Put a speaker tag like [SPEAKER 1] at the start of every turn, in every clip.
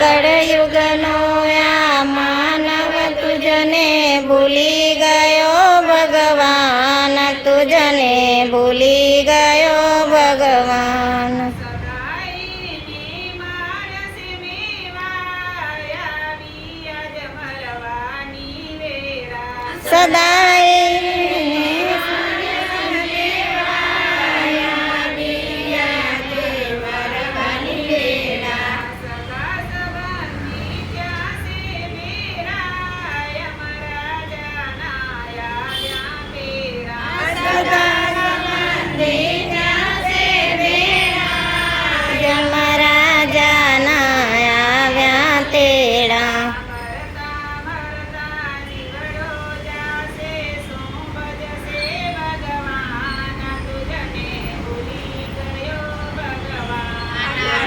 [SPEAKER 1] કળયુગનો આ માનવ તુજને ભૂલી ગયો ભગવાન. તુજને ભૂલી ગયો ભગવાન. સદાય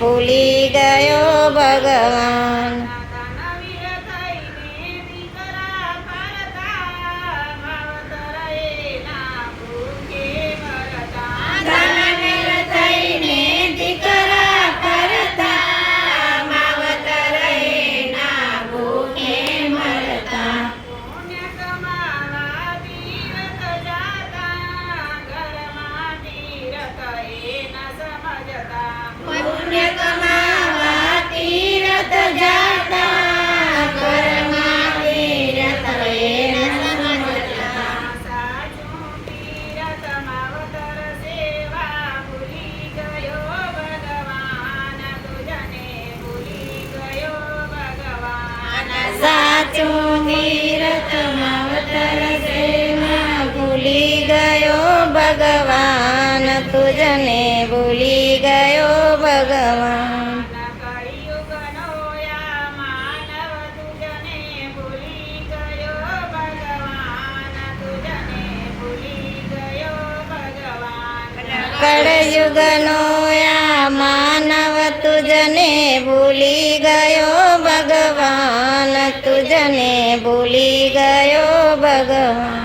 [SPEAKER 2] ભૂલી ગયો ભગવાન.
[SPEAKER 1] ભૂલી ગયો ભગવાન
[SPEAKER 2] તુજને ભૂલી ગયો ભગવાન
[SPEAKER 1] કળયુગનો યા માનવ તુજને ભૂલી 맞아요.